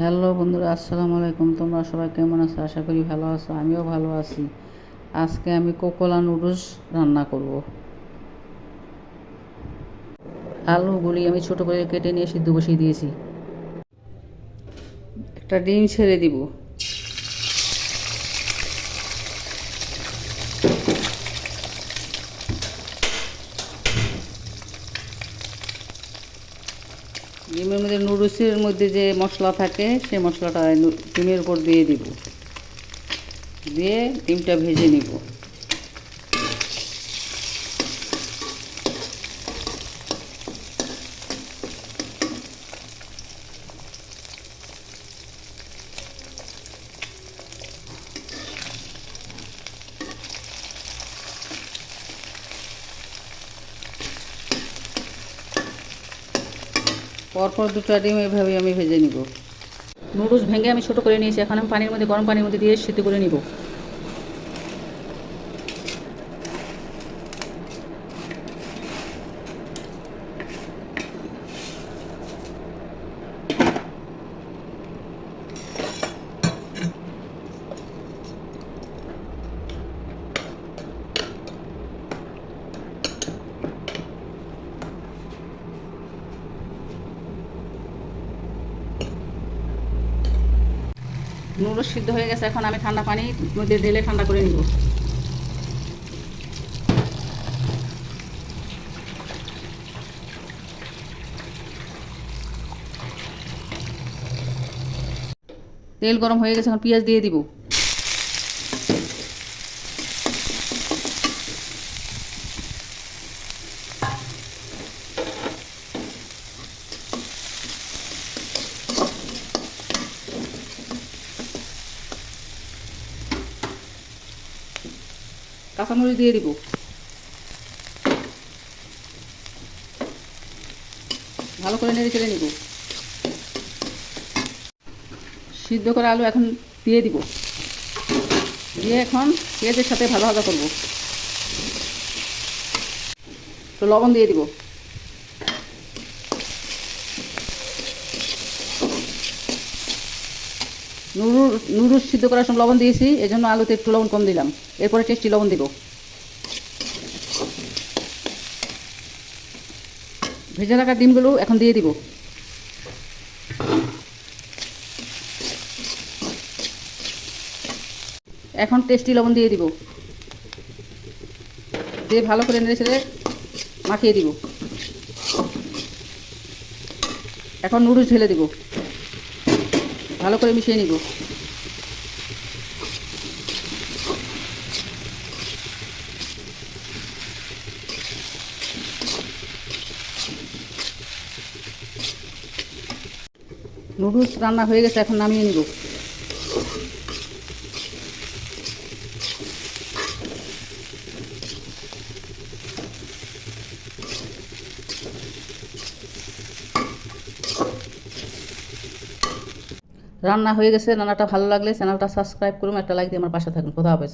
Hello বন্ধুরা, আসসালামু আলাইকুম। তোমরা সবাই কেমন আছো? আশা করি ভালো আছো, আমিও ভালো আছি। আজকে আমি কোকোলা নুডলস রান্না করব। আলুগুলি আমি ছোট করে কেটে নিয়ে সিদ্ধ বসিয়ে দিয়েছি। একটা ডিম ছেড়ে দিব। ডিমের মধ্যে নুডলসের মধ্যে যে মশলা থাকে, সেই মশলাটা ডিমের উপর দিয়ে দিব। দিয়ে ডিমটা ভেজে নিব। পরপর দুটো ডিম এভাবে আমি ভেজে নিব। নুডলস ভেঙে আমি ছোটো করে নিয়েছি, এখন আমি পানির মধ্যে, গরম পানির মধ্যে দিয়ে সিদ্ধ করে নিব। নুডলস সিদ্ধ হয়ে গেছে, এখন আমি ঠান্ডা পানি মধ্যে ঢেলে ঠান্ডা করে নিব। তেল গরম হয়ে গেছে, এখন পেঁয়াজ দিয়ে দিব। কাঁচামরিচ দিয়ে দিব। ভালো করে নেড়ে চেড়ে নিব। সিদ্ধ করা আলু এখন দিয়ে দিব। দিয়ে এখন পেঁয়াজের সাথে ভালো ভাজা করব। তো লবণ দিয়ে দিব। নুরুর নুরুর সিদ্ধ করার সময় লবণ দিয়েছি এই জন্য আলুতে একটু লবণ কম দিলাম। এরপরে টেস্টি লবণ দিব। ভেজে রাখা ডিমগুলো এখন দিয়ে দিব। এখন টেস্টি লবণ দিয়ে দিব। দিয়ে ভালো করে নেড়ে মাখিয়ে দিব। এখন নুডলস ঢেলে দিব। ভালো করে মিশিয়ে নিব। নুডলস রান্না হয়ে গেছে এখন নামিয়ে নিব। রান্না হয়ে গেছে রান্নাটা ভালো লাগলে চ্যানেলটা সাবস্ক্রাইব করুন, একটা লাইক দিয়ে আমার পাশে থাকুন। কোথাও হাফেজ।